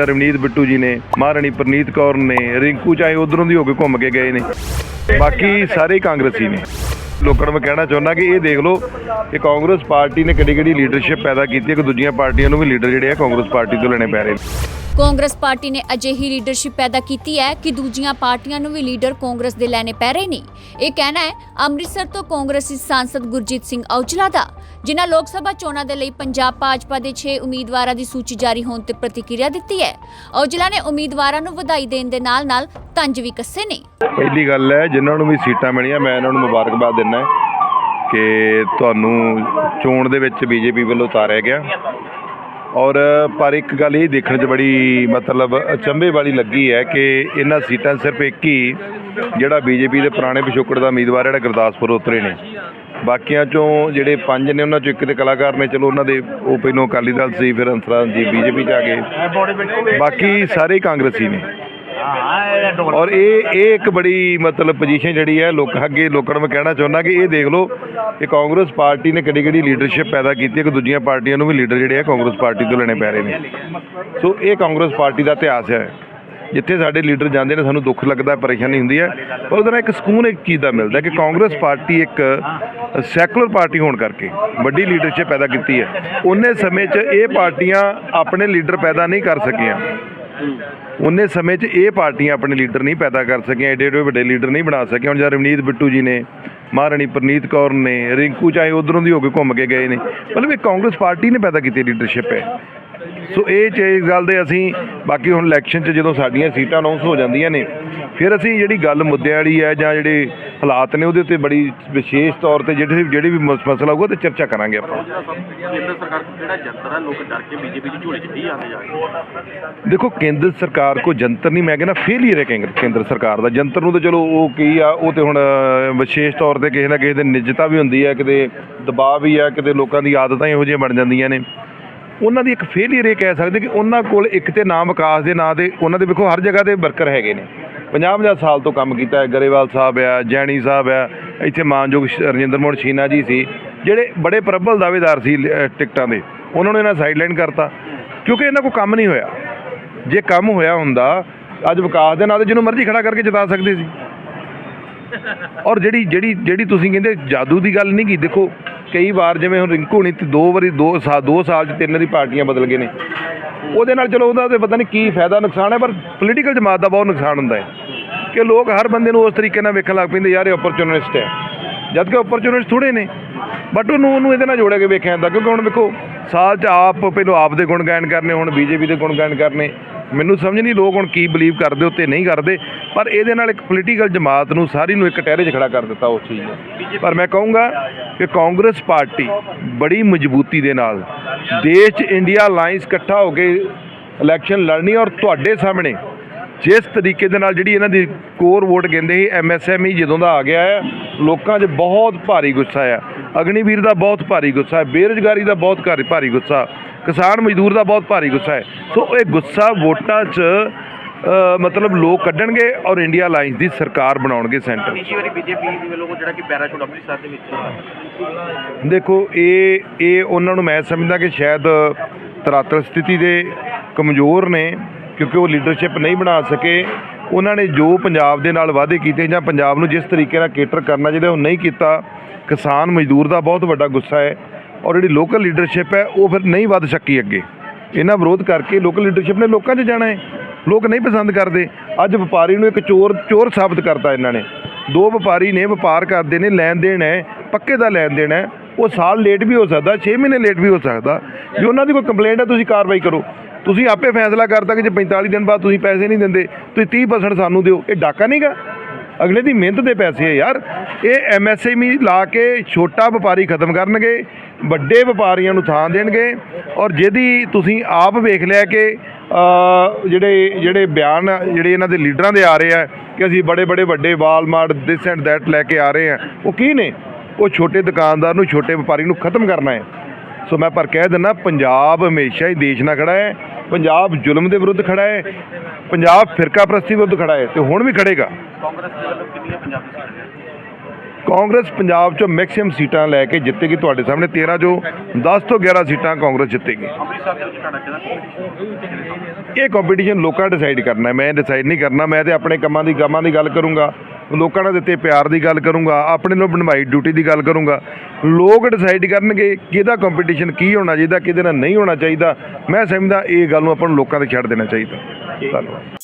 ਰਵਨੀਤ ਬਿੱਟੂ ਜੀ ਨੇ, ਮਹਾਰਾਣੀ ਪ੍ਰਨੀਤ ਕੌਰ ਨੇ, ਰਿੰਕੂ ਚਾਹੇ ਉਧਰੋਂ ਦੀ ਹੋ ਕੇ ਘੁੰਮ ਕੇ ਗਏ ਨੇ। ਬਾਕੀ ਸਾਰੇ ਕਾਂਗਰਸੀ ਨੇ। ਲੋਕਾਂ ਨੂੰ ਮੈਂ ਕਹਿਣਾ ਚਾਹੁੰਦਾ ਕਿ ਇਹ ਦੇਖ ਲਓ ਕਿ ਕਾਂਗਰਸ ਪਾਰਟੀ ਨੇ ਕਿਹੜੀ ਕਿਹੜੀ ਲੀਡਰਸ਼ਿਪ ਪੈਦਾ ਕੀਤੀ ਹੈ, ਕਿ ਦੂਜੀਆਂ ਪਾਰਟੀਆਂ ਨੂੰ ਵੀ ਲੀਡਰ ਜਿਹੜੇ ਆ ਕਾਂਗਰਸ ਪਾਰਟੀ ਤੋਂ ਲੈਣੇ ਪੈ ਰਹੇ ਨੇ। ਕਾਂਗਰਸ ਪਾਰਟੀ ਨੇ ਅਜਿਹੀ ਲੀਡਰਸ਼ਿਪ ਪੈਦਾ ਕੀਤੀ ਹੈ ਕਿ ਦੂਜੀਆਂ ਪਾਰਟੀਆਂ ਨੂੰ ਵੀ ਲੀਡਰ ਕਾਂਗਰਸ ਦੇ ਲੈਣੇ ਪੈ ਰਹੇ ਨੇ। ਇਹ ਕਹਿਣਾ ਹੈ, ਅੰਮ੍ਰਿਤਸਰ ਤੋਂ ਕਾਂਗਰਸੀ ਸਾਂਸਦ ਗੁਰਜੀਤ ਸਿੰਘ ਔਜਲਾ ਦਾ, ਜਿਨ੍ਹਾਂ ਲੋਕ ਸਭਾ ਚੋਣਾਂ ਦੇ ਲਈ ਪੰਜਾਬ ਭਾਜਪਾ ਦੇ 6 ਉਮੀਦਵਾਰਾਂ ਦੀ ਸੂਚੀ ਜਾਰੀ ਹੋਣ ਤੇ ਪ੍ਰਤੀਕਿਰਿਆ ਦਿੱਤੀ ਹੈ। ਔਜਲਾ ਨੇ ਉਮੀਦਵਾਰਾਂ ਨੂੰ ਵਧਾਈ ਦੇਣ ਦੇ ਨਾਲ-ਨਾਲ ਤੰਜ ਵੀ ਕੱਸੇ ਨੇ। ਪਹਿਲੀ ਗੱਲ ਹੈ, ਜਿਨ੍ਹਾਂ ਨੂੰ ਵੀ ਸੀਟਾਂ ਮਿਲੀਆਂ, ਮੈਂ ਇਹਨਾਂ ਨੂੰ ਮੁਬਾਰਕਬਾਦ ਦਿੰਦਾ ਕਿ ਤੁਹਾਨੂੰ ਚੋਣ ਦੇ ਵਿੱਚ ਬੀਜੇਪੀ ਵੱਲੋਂ ਉਤਾਰਿਆ ਗਿਆ। ਔਰ ਪਰ ਇੱਕ ਗੱਲ ਇਹ ਦੇਖਣ 'ਚ ਬੜੀ ਮਤਲਬ ਅਚੰਭੇ ਵਾਲੀ ਲੱਗੀ ਹੈ ਕਿ ਇਹਨਾਂ ਸੀਟਾਂ ਸਿਰਫ ਇੱਕ ਹੀ ਜਿਹੜਾ ਬੀਜੇਪੀ ਦੇ ਪੁਰਾਣੇ ਪਿਛੋਕੜ ਦਾ ਉਮੀਦਵਾਰ ਜਿਹੜਾ ਗੁਰਦਾਸਪੁਰ ਉਤਰੇ ਨੇ। ਬਾਕੀਆਂ ਚੋਂ ਜਿਹੜੇ ਪੰਜ ਨੇ ਉਹਨਾਂ ਚੋਂ ਇੱਕ ਦੇ ਕਲਾਕਾਰ ਨੇ। ਚਲੋ ਉਹਨਾਂ ਦੇ ਉਹ ਪਹਿਲੋਂ ਅਕਾਲੀ ਦਲ ਸੀ, ਫਿਰ ਅੰਸਰਾਂ ਜੀ ਬੀਜੇਪੀ 'ਚ ਆ ਗਏ। ਬਾਕੀ ਸਾਰੇ ਕਾਂਗਰਸੀ ਨੇ। ਔਰ ਇਹ ਇਹ ਇੱਕ ਬੜੀ ਮਤਲਬ ਪੋਜੀਸ਼ਨ ਜਿਹੜੀ ਹੈ, ਲੋਕ ਅੱਗੇ ਲੋਕਾਂ ਨੂੰ ਮੈਂ ਕਹਿਣਾ ਚਾਹੁੰਦਾ ਕਿ ਇਹ ਦੇਖ ਲਓ ਕਿ ਕਾਂਗਰਸ ਪਾਰਟੀ ਨੇ ਕਿਹੜੀ ਕਿਹੜੀ ਲੀਡਰਸ਼ਿਪ ਪੈਦਾ ਕੀਤੀ ਹੈ ਕਿ ਦੂਜੀਆਂ ਪਾਰਟੀਆਂ ਨੂੰ ਵੀ ਲੀਡਰ ਜਿਹੜੇ ਆ ਕਾਂਗਰਸ ਪਾਰਟੀ ਤੋਂ ਲੈਣੇ ਪੈ ਰਹੇ ਨੇ। ਸੋ ਇਹ ਕਾਂਗਰਸ ਪਾਰਟੀ ਦਾ ਇਤਿਹਾਸ ਹੈ। ਜਿੱਥੇ ਸਾਡੇ ਲੀਡਰ ਜਾਂਦੇ ਨੇ, ਸਾਨੂੰ ਦੁੱਖ ਲੱਗਦਾ, ਪਰੇਸ਼ਾਨੀ ਹੁੰਦੀ ਹੈ, ਪਰ ਉਹਦੇ ਨਾਲ ਇੱਕ ਸਕੂਨ ਇੱਕ ਚੀਜ਼ ਦਾ ਮਿਲਦਾ ਕਿ ਕਾਂਗਰਸ ਪਾਰਟੀ ਇੱਕ ਸੈਕੂਲਰ ਪਾਰਟੀ ਹੋਣ ਕਰਕੇ ਵੱਡੀ ਲੀਡਰਸ਼ਿਪ ਪੈਦਾ ਕੀਤੀ ਹੈ। ਉਹਨੇ ਸਮੇਂ 'ਚ ਇਹ ਪਾਰਟੀਆਂ ਆਪਣੇ ਲੀਡਰ ਪੈਦਾ ਨਹੀਂ ਕਰ ਸਕੀਆਂ। ਉਹਨੇ ਸਮੇਂ 'ਚ ਇਹ ਪਾਰਟੀਆਂ ਆਪਣੇ ਲੀਡਰ ਨਹੀਂ ਪੈਦਾ ਕਰ ਸਕੀਆਂ, ਏਡੇ ਏਡੇ ਵੱਡੇ ਲੀਡਰ ਨਹੀਂ ਬਣਾ ਸਕੀਆਂ ਹੁਣ ਜਦ ਰਵਨੀਤ ਬਿੱਟੂ ਜੀ ਨੇ, ਮਹਾਰਾਣੀ ਪ੍ਰਨੀਤ ਕੌਰ ਨੇ, ਰਿੰਕੂ ਚਾਹੇ ਉਧਰੋਂ ਦੀ ਹੋ ਕੇ ਘੁੰਮ ਕੇ ਗਏ ਨੇ। ਮਤਲਬ ਇਹ ਕਾਂਗਰਸ ਪਾਰਟੀ ਨੇ ਪੈਦਾ ਕੀਤੀ ਲੀਡਰਸ਼ਿਪ ਹੈ। ਸੋ ਇਹ ਚ ਇਸ ਗੱਲ ਦੇ ਅਸੀਂ ਬਾਕੀ ਹੁਣ ਇਲੈਕਸ਼ਨ 'ਚ ਜਦੋਂ ਸਾਡੀਆਂ ਸੀਟਾਂ ਅਨਾਉਂਸ ਹੋ ਜਾਂਦੀਆਂ ਨੇ ਫਿਰ ਅਸੀਂ ਜਿਹੜੀ ਗੱਲ ਮੁੱਦਿਆਂ ਵਾਲੀ ਹੈ ਜਾਂ ਜਿਹੜੇ ਹਾਲਾਤ ਨੇ ਉਹਦੇ ਉੱਤੇ ਬੜੀ ਵਿਸ਼ੇਸ਼ ਤੌਰ ਤੇ ਜਿਹੜੇ ਜਿਹੜੀ ਵੀ ਮਸ- ਮਸਲਾ ਹੋਊਗਾ ਤੇ ਚਰਚਾ ਕਰਾਂਗੇ ਆਪਾਂ। ਕੇਂਦਰ ਸਰਕਾਰ ਕੋਲ ਜਿਹੜਾ ਜੰਤਰ ਹੈ ਲੋਕ ਡਰ ਕੇ ਬੀਜੇਪੀ ਦੀ ਝੋਲੀ 'ਚ ਹੀ ਆਉਂਦੇ ਜਾ ਰਹੇ ਦੇਖੋ ਕੇਂਦਰ ਸਰਕਾਰ ਕੋ ਜੰਤਰ ਨਹੀਂ ਮੈਂ ਕਹਿੰਦਾ ਫੇਲੀਅਰ ਹੈ ਕੇਂਦਰ ਸਰਕਾਰ ਦਾ। ਜੰਤਰ ਨੂੰ ਤਾਂ ਚਲੋ ਉਹ ਕੀ ਆ ਉਹ ਤੇ ਹੁਣ ਵਿਸ਼ੇਸ਼ ਤੌਰ ਤੇ ਕਿਸੇ ਨਾ ਕਿਸੇ ਦੇ ਨਿਜਤਾ ਵੀ ਹੁੰਦੀ ਹੈ ਕਿਤੇ ਦਬਾਅ ਵੀ ਆ ਕਿਤੇ ਲੋਕਾਂ ਦੀ ਆਦਤਾਂ ਇਹੋ ਜਿਹੀਆਂ ਬਣ ਜਾਂਦੀਆਂ ਨੇ। ਉਹਨਾਂ ਦੀ ਇੱਕ ਫੇਲੀਅਰ ਇਹ ਕਹਿ ਸਕਦੇ ਕਿ ਉਹਨਾਂ ਕੋਲ ਇੱਕ ਤੇ ਨਾਮ ਵਿਕਾਸ ਦੇ ਨਾਂ ਤੇ ਉਹਨਾਂ ਦੇ ਵੇਖੋ ਹਰ ਜਗ੍ਹਾ ਦੇ ਵਰਕਰ ਹੈਗੇ ਨੇ। 50 50 ਸਾਲ ਤੋਂ ਕੰਮ ਕੀਤਾ ਹੈ, ਗਰੇਵਾਲ ਸਾਹਿਬ ਆ ਜੈਣੀ ਸਾਹਿਬ ਆ ਇੱਥੇ ਮਾਨਯੋਗ ਸ਼- ਰਜਿੰਦਰ ਮੋਹਨ ਸ਼ੀਨਾ ਜੀ ਸੀ, ਜਿਹੜੇ ਬੜੇ ਪ੍ਰਬਲ ਦਾਅਵੇਦਾਰ ਸੀ ਟਿਕਟਾਂ ਦੇ। ਉਹਨਾਂ ਨੂੰ ਇਹਨਾਂ ਸਾਈਡਲਾਈਨ ਕਰਤਾ। ਕਿਉਂਕਿ ਇਹਨਾਂ ਕੋਲ ਕੰਮ ਨਹੀਂ ਹੋਇਆ। ਜੇ ਕੰਮ ਹੋਇਆ ਹੁੰਦਾ, ਅੱਜ ਵਿਕਾਸ ਦੇ ਨਾਂ ਤੇ ਜਿਹਨੂੰ ਮਰਜ਼ੀ ਖੜਾ ਕਰਕੇ ਜਿਤਾ ਸਕਦੇ ਸੀ। ਔਰ ਜਿਹੜੀ ਜਿਹੜੀ ਜਿਹੜੀ ਤੁਸੀਂ ਕਹਿੰਦੇ ਜਾਦੂ ਦੀ ਗੱਲ ਨਹੀਂ ਕੀ ਦੇਖੋ ਕਈ ਵਾਰ ਜਿਵੇਂ ਹੁਣ ਰਿੰਕੂ ਨਹੀਂ ਤੇ ਦੋ ਵਾਰੀ ਦੋ ਸਾਲ ਦੋ ਸਾਲ ਚ ਤਿੰਨ ਦੀ ਪਾਰਟੀਆਂ ਬਦਲ ਗਏ ਨੇ। ਉਹਦੇ ਨਾਲ ਚਲੋ ਉਹਦਾ ਤੇ ਪਤਾ ਨਹੀਂ ਕੀ ਫਾਇਦਾ, ਨੁਕਸਾਨ ਹੈ, ਪਰ ਪੋਲੀਟੀਕਲ ਜਮਾਤ ਦਾ ਬਹੁਤ ਨੁਕਸਾਨ ਹੁੰਦਾ ਹੈ। ਕਿ ਲੋਕ ਹਰ ਬੰਦੇ ਨੂੰ ਉਸ ਤਰੀਕੇ ਨਾਲ ਵੇਖਣ ਲੱਗ ਪੈਂਦੇ, ਯਾਰ ਇਹ ਓਪਰਚੁਨਿਸਟ ਹੈ। ਜਦ ਕਿ ਓਪਰਚੁਨਿਸਟ ਥੋੜੇ ਨੇ ਬਟ ਉਹਨੂੰ ਉਹਨੂੰ ਇਹਦੇ ਨਾਲ ਜੋੜਿਆ ਕੇ ਵੇਖਿਆ ਜਾਂਦਾ, ਕਿਉਂਕਿ ਹੁਣ ਵੇਖੋ, ਸਾਲ 'ਚ ਆਪ ਪਹਿਲੋਂ ਆਪ ਦੇ ਗੁਣ ਗਾਇਨ ਕਰਨੇ, ਹੁਣ ਬੀਜੇਪੀ ਦੇ ਗੁਣ ਗਾਇਨ ਕਰਨੇ। ਮੈਨੂੰ ਸਮਝ ਨਹੀਂ ਲੋਕ ਹੁਣ ਕੀ ਬਲੀਵ ਕਰਦੇ, ਉੱਤੇ ਨਹੀਂ ਕਰਦੇ, ਪਰ ਇਹਦੇ ਨਾਲ ਇੱਕ ਪੋਲੀਟੀਕਲ ਜਮਾਤ ਨੂੰ ਸਾਰੀ ਨੂੰ ਇੱਕ ਟਹਿਰੇ 'ਚ ਖੜਾ ਕਰ ਦਿੱਤਾ ਉਸ ਚੀਜ਼ ਨੇ। ਪਰ ਮੈਂ ਕਹੂੰਗਾ ਕਿ ਕਾਂਗਰਸ ਪਾਰਟੀ ਬੜੀ ਮਜ਼ਬੂਤੀ ਦੇ ਨਾਲ ਦੇਸ਼ 'ਚ ਇੰਡੀਆ ਅਲਾਈਅੰਸ ਇਕੱਠਾ ਹੋ ਕੇ ਇਲੈਕਸ਼ਨ ਲੜਨੀ ਔਰ ਤੁਹਾਡੇ ਸਾਹਮਣੇ ਜਿਸ ਤਰੀਕੇ ਦੇ ਨਾਲ ਜਿਹੜੀ ਇਹਨਾਂ ਦੀ ਕੋਰ ਵੋਟ ਕਹਿੰਦੇ ਸੀ ਐਮਐਸਐਮਈ ਜਦੋਂ ਦਾ ਆ ਗਿਆ ਹੈ ਲੋਕਾਂ 'ਚ ਬਹੁਤ ਭਾਰੀ ਗੁੱਸਾ ਆ। ਅਗਨੀਵੀਰ ਦਾ ਬਹੁਤ ਭਾਰੀ ਗੁੱਸਾ ਹੈ ਬੇਰੁਜ਼ਗਾਰੀ ਦਾ ਬਹੁਤ ਘਰ- ਭਾਰੀ ਗੁੱਸਾ। ਕਿਸਾਨ ਮਜ਼ਦੂਰ ਦਾ ਬਹੁਤ ਭਾਰੀ ਗੁੱਸਾ ਹੈ। ਸੋ ਇਹ ਗੁੱਸਾ ਵੋਟਾਂ 'ਚ ਮਤਲਬ ਲੋਕ ਕੱਢਣਗੇ ਔਰ ਇੰਡੀਆ ਅਲਾਈਅੰਸ ਦੀ ਸਰਕਾਰ ਬਣਾਉਣਗੇ ਸੈਂਟਰ। ਤੀਜੀ ਵਾਰੀ ਬੀਜੇਪੀ ਦੇ ਵੱਲੋਂ ਜਿਹੜਾ ਕਿ ਪੈਰਾਸ਼ੂਟ ਅੰਮ੍ਰਿਤਸਰ ਦੇ ਵਿੱਚ ਦੇਖੋ ਇਹ ਇਹ ਉਹਨਾਂ ਨੂੰ ਮੈਂ ਸਮਝਦਾ ਕਿ ਸ਼ਾਇਦ ਤਰਾਤਲ ਸਥਿਤੀ ਦੇ ਕਮਜ਼ੋਰ ਨੇ ਕਿਉਂਕਿ ਉਹ ਲੀਡਰਸ਼ਿਪ ਨਹੀਂ ਬਣਾ ਸਕੇ। ਉਹਨਾਂ ਨੇ ਜੋ ਪੰਜਾਬ ਦੇ ਨਾਲ ਵਾਅਦੇ ਕੀਤੇ ਜਾਂ ਪੰਜਾਬ ਨੂੰ ਜਿਸ ਤਰੀਕੇ ਨਾਲ ਕੇਟਰ ਕਰਨਾ ਜਿਹੜਾ ਉਹ ਨਹੀਂ ਕੀਤਾ। ਕਿਸਾਨ ਮਜ਼ਦੂਰ ਦਾ ਬਹੁਤ ਵੱਡਾ ਗੁੱਸਾ ਹੈ। ਔਰ ਜਿਹੜੀ ਲੋਕਲ ਲੀਡਰਸ਼ਿਪ ਹੈ, ਉਹ ਫਿਰ ਨਹੀਂ ਵੱਧ ਸਕੀ ਅੱਗੇ। ਇਹਨਾਂ ਵਿਰੋਧ ਕਰਕੇ ਲੋਕਲ ਲੀਡਰਸ਼ਿਪ ਨੇ ਲੋਕਾਂ 'ਚ ਜਾਣਾ ਹੈ। ਲੋਕ ਨਹੀਂ ਪਸੰਦ ਕਰਦੇ। ਅੱਜ ਵਪਾਰੀ ਨੂੰ ਇੱਕ ਚੋਰ ਚੋਰ ਸਾਬਤ ਕਰਤਾ ਇਹਨਾਂ ਨੇ। ਦੋ ਵਪਾਰੀ ਨੇ ਵਪਾਰ ਕਰਦੇ ਨੇ, ਲੈਣ ਦੇਣ ਹੈ, ਪੱਕੇ ਦਾ ਲੈਣ ਦੇਣ ਹੈ। ਉਹ ਸਾਲ ਲੇਟ ਵੀ ਹੋ ਸਕਦਾ 6 ਮਹੀਨੇ ਲੇਟ ਵੀ ਹੋ ਸਕਦਾ। ਜੇ ਉਹਨਾਂ ਦੀ ਕੋਈ ਕੰਪਲੇਂਟ ਹੈ, ਤੁਸੀਂ ਕਾਰਵਾਈ ਕਰੋ। ਤੁਸੀਂ ਆਪੇ ਫੈਸਲਾ ਕਰਤਾ ਕਿ ਜੇ 45 ਦਿਨ ਬਾਅਦ ਤੁਸੀਂ ਪੈਸੇ ਨਹੀਂ ਦਿੰਦੇ, ਤੁਸੀਂ 30% ਸਾਨੂੰ ਦਿਓ। ਇਹ ਡਾਕਾ ਨਹੀਂਗਾ ਅਗਲੇ ਦੀ ਮਿਹਨਤ ਦੇ ਪੈਸੇ ਹੈ ਯਾਰ। ਇਹ ਐਮਐਸਐਮਈ ਲਾ ਕੇ ਛੋਟਾ ਵਪਾਰੀ ਖਤਮ ਕਰਨਗੇ, ਵੱਡੇ ਵਪਾਰੀਆਂ ਨੂੰ ਥਾਂ ਦੇਣਗੇ ਔਰ ਜਿਹਦੀ ਤੁਸੀਂ ਆਪ ਵੇਖ ਲਿਆ ਕਿ ਜਿਹੜੇ ਜਿਹੜੇ ਬਿਆਨ, ਜਿਹੜੇ ਇਹਨਾਂ ਦੇ ਲੀਡਰਾਂ ਦੇ ਆ ਰਹੇ ਆ ਕਿ ਅਸੀਂ ਬੜੇ ਬੜੇ ਵੱਡੇ ਵਾਲਮਾਰਟ ਦਿਸ ਐਂਡ ਦੈਟ ਲੈ ਕੇ ਆ ਰਹੇ ਆ, ਉਹ ਕੀ ਨੇ? ਉਹ ਛੋਟੇ ਦੁਕਾਨਦਾਰ ਨੂੰ, ਛੋਟੇ ਵਪਾਰੀ ਨੂੰ ਖਤਮ ਕਰਨਾ ਹੈ। ਸੋ ਮੈਂ ਪਰ ਕਹਿ ਦਿੰਦਾ, ਪੰਜਾਬ ਹਮੇਸ਼ਾ ਹੀ ਦੇਸ਼ ਨਾਲ ਖੜਾ ਹੈ। ਪੰਜਾਬ ਜ਼ੁਲਮ ਦੇ ਵਿਰੁੱਧ ਖੜਾ ਹੈ, ਪੰਜਾਬ ਫਿਰਕਾ ਪ੍ਰਸਤੀ ਵਿਰੁੱਧ ਖੜਾ ਹੈ ਤੇ ਹੁਣ ਵੀ ਖੜੇਗਾ। ਕਾਂਗਰਸ ਦੇ ਵੱਲੋਂ ਕਿੰਨੀਆਂ ਪੰਜਾਬੀ ਸੀਟਾਂ ਕਾਂਗਰਸ ਪੰਜਾਬ 'ਚੋਂ ਮੈਕਸਿਮਮ ਸੀਟਾਂ ਲੈ ਕੇ ਜਿੱਤੇਗੀ ਤੁਹਾਡੇ ਸਾਹਮਣੇ 13 ਚੋਂ 10 ਤੋਂ 11 ਸੀਟਾਂ ਕਾਂਗਰਸ ਜਿੱਤੇਗੀ। ਅੰਮ੍ਰਿਤਸਰ ਇਹ ਕੰਪੀਟੀਸ਼ਨ ਲੋਕਾਂ ਡਿਸਾਈਡ ਕਰਨਾ ਮੈਂ ਡਿਸਾਈਡ ਨਹੀਂ ਕਰਨਾ, ਮੈਂ ਤੇ ਆਪਣੇ ਕੰਮਾਂ ਦੀ ਕੰਮਾਂ ਦੀ ਗੱਲ ਕਰੂੰਗਾ, ਲੋਕਾਂ ਨਾਲ ਦਿੱਤੇ ਪਿਆਰ ਦੀ ਗੱਲ ਕਰੂੰਗਾ, ਆਪਣੇ ਨੂੰ ਬਣਵਾਈ ਡਿਊਟੀ ਦੀ ਗੱਲ ਕਰੂੰਗਾ। ਲੋਕ ਡਿਸਾਈਡ ਕਰਨਗੇ ਕਿਹਦਾ ਕੰਪੀਟੀਸ਼ਨ ਕੀ ਹੋਣਾ ਚਾਹੀਦਾ, ਕਿਹਦੇ ਨਾਲ ਨਹੀਂ ਹੋਣਾ ਚਾਹੀਦਾ। ਮੈਂ ਸਮਝਦਾ ਇਹ ਗੱਲ ਨੂੰ ਆਪਾਂ ਨੂੰ ਲੋਕਾਂ ਤੇ ਛੱਡ ਦੇਣਾ ਚਾਹੀਦਾ। ਧੰਨਵਾਦ।